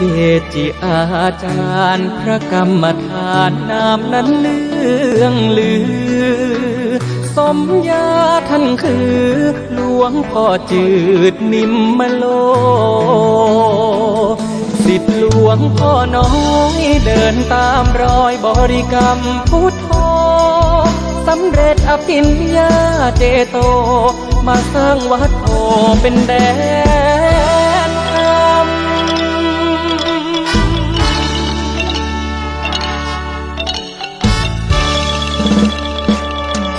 เจจิอาจารย์พระกรรมฐานนามนั้นเลื่องลือ สมญาท่านคือหลวงพ่อจืดนิมมโล สิทธิหลวงพ่อน้อยเดินตามรอยบริกรรมพุทโธสำเร็จอภิญญาเจโต มาสร้างวัดโตเป็นแดน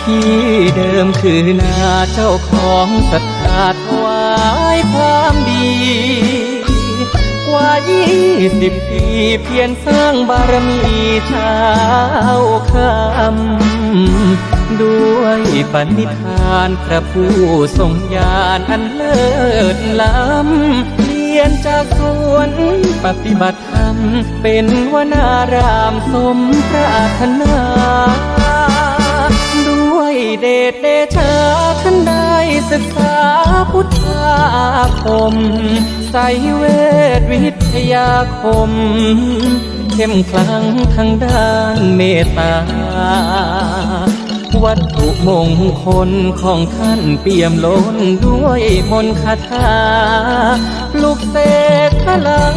ที่เดิมคือนาเจ้าของศรัทธาถวายความดี กว่ายี่สิบปีเพียรสร้างบารมีเช้าคำด้วยปณิธานพระผู้ทรงญาณอันเลิศล้ำเปลี่ยนจากสวนปฏิบัติธรรม เป็นวนารามสมปรารถนา เดชเดชาท่านได้ศึกษาพุทธาคมใส่เวทวิทยาคม เข้มขลังทางด้านเมตตา วัตถุมงคลของท่านเปี่ยมล้นด้วยมนต์คาถาลุกเสกพลัง